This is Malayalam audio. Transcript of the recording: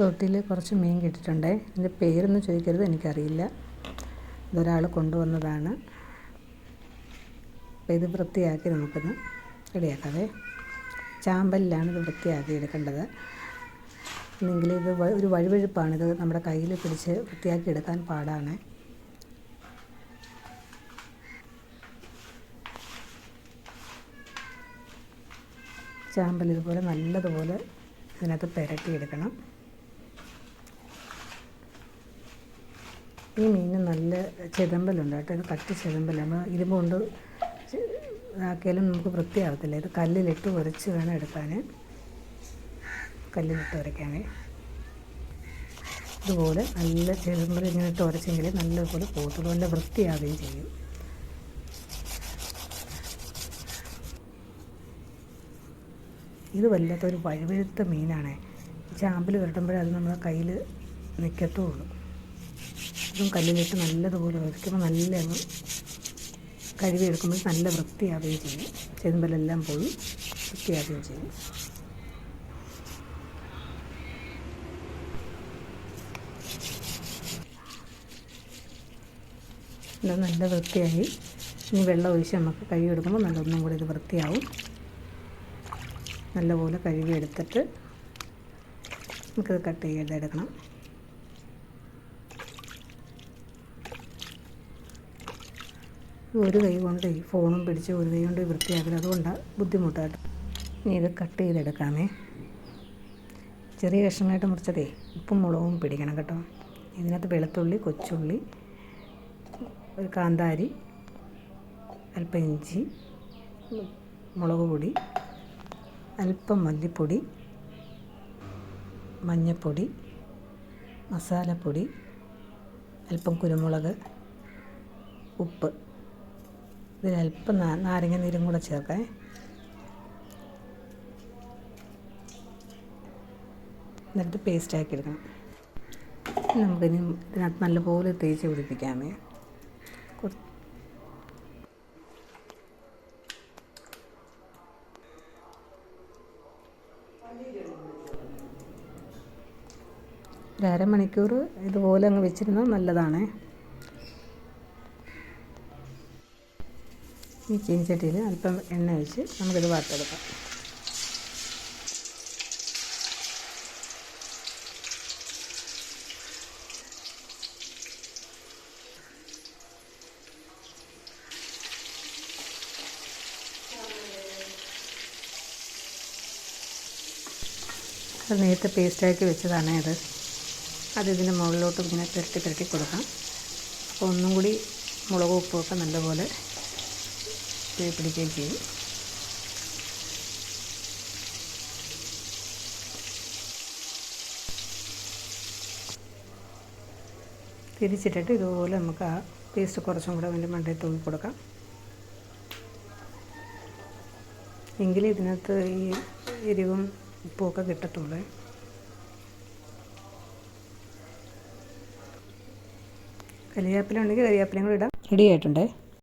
തൊട്ടിയിൽ കുറച്ച് മീൻ കിട്ടിയിട്ടുണ്ടേ. അതിന്റെ പേരൊന്നും ചോദിക്കരുത് എനിക്കറിയില്ല. ഇതൊരാൾ കൊണ്ടുവന്നതാണ്. അപ്പോൾ ഇത് വൃത്തിയാക്കി നമുക്കൊന്ന് റെഡിയാക്കാവേ. ചാമ്പലിലാണ് ഇത് വൃത്തിയാക്കി എടുക്കേണ്ടത്. അല്ലെങ്കിൽ ഇത് ഒരു വഴുവഴുപ്പാണ്. ഇത് നമ്മുടെ കയ്യിൽ പിടിച്ച് വൃത്തിയാക്കി എടുക്കാൻ പാടാണ്. ചാമ്പൽ ഇതുപോലെ നല്ലതുപോലെ ഇതിനകത്ത് പുരട്ടിയെടുക്കണം ഈ മീന് നല്ല ചെതമ്പലുണ്ട് കേട്ടോ. ഇത് കട്ടി ചെതമ്പലാണ്. ഇരുമ്പ് കൊണ്ട് ഇതാക്കിയാലും നമുക്ക് വൃത്തിയാവത്തില്ല. ഇത് കല്ലിലിട്ട് ഉരച്ച് വേണം എടുക്കാൻ കല്ലിലിട്ട് ഉരയ്ക്കാനേ ഇതുപോലെ നല്ല ചെതമ്പൽ ഇങ്ങനെ ഇട്ട് ഉരച്ചെങ്കിൽ നല്ലതുപോലെ പോത്തുള്ളൂ നല്ല വൃത്തിയാവുകയും ചെയ്യും. ഇത് വല്ലാത്തൊരു വഴുവഴുത്ത മീനാണേ. ചാമ്പൽ വരട്ടുമ്പോഴേ അത് നമ്മുടെ കയ്യിൽ നിൽക്കത്തുള്ളൂ ഇതും കല്ലിലിട്ട് നല്ലതുപോലെ വരയ്ക്കുമ്പോൾ നല്ല അങ്ങ് കഴുകി എടുക്കുമ്പോൾ നല്ല വൃത്തിയാവുകയും ചെയ്യും. ചെതുമ്പലെല്ലാം പോയി വൃത്തിയാവുകയും ചെയ്യും. ഇത് നല്ല വൃത്തിയായി. ഇനി വെള്ളം ഒഴിച്ച് നമുക്ക് കഴുകി എടുക്കുമ്പോൾ നല്ല ഒന്നും കൂടി ഇത് വൃത്തിയാവും. നല്ലപോലെ കഴുകിയെടുത്തിട്ട് നമുക്കിത് കട്ട് ചെയ്തെടുക്കണം. ഒരു കൈ കൊണ്ട് ഫോണും പിടിച്ച് ഒരു കൈ കൊണ്ട് വൃത്തിയാക്കൽ അതുകൊണ്ടാണ് ബുദ്ധിമുട്ടായിട്ട്. ഇനി ഇത് കട്ട് ചെയ്തെടുക്കാമേ. ചെറിയ കഷ്ണമായിട്ട് മുറിച്ചതേ ഉപ്പും മുളകും പിടിക്കണം കേട്ടോ. ഇതിനകത്ത് വെളുത്തുള്ളി കൊച്ചുള്ളി ഒരു കാന്താരി അല്പം ഇഞ്ചി മുളക് പൊടി അല്പം മല്ലിപ്പൊടി മഞ്ഞൾപ്പൊടി മസാലപ്പൊടി അല്പം കുരുമുളക് ഉപ്പ്. നാ നാരങ്ങ നീരും കൂടെ ചേർക്കാം. എന്നിട്ട് പേസ്റ്റ് ആക്കി എടുക്കണം. നമുക്കിനി ഇതിനകത്ത് നല്ലപോലെ തേച്ച് പിടിപ്പിക്കാമേ. ഒരു അരമണിക്കൂർ ഇതുപോലെ അങ്ങ് വെച്ചിരുന്നാൽ നല്ലതാണ്. ഈ ചീനിച്ചട്ടിയിൽ അല്പം എണ്ണ ഒഴിച്ച് നമുക്കിത് വാർത്തെടുക്കാം അത് നേരത്തെ പേസ്റ്റാക്കി വെച്ചതാണ് ഇത്. അത് ഇതിന്റെ മുകളിലോട്ട് ഇങ്ങനെ പുരട്ടി പുരട്ടി കൊടുക്കാം. അപ്പോൾ ഒന്നും കൂടി മുളകും ഉപ്പുമൊക്കെ നല്ലപോലെ പിടിക്കുകയും ചെയ്യും തിരിച്ചിട്ടിട്ട് ഇതുപോലെ നമുക്ക് ആ പേസ്റ്റ് കുറച്ചും കൂടെ അതിന്റെ മണ്ടയിൽ തൂക്കി കൊടുക്കാം. എങ്കിലേ ഇതിനകത്ത് ഈ എരിവും ഉപ്പുമൊക്കെ കിട്ടത്തുള്ളൂ. കരിവേപ്പില ഉണ്ടെങ്കിൽ കരിവേപ്പിലയും കൂടെ ഇടാം. റെഡി ആയിട്ടുണ്ടേ.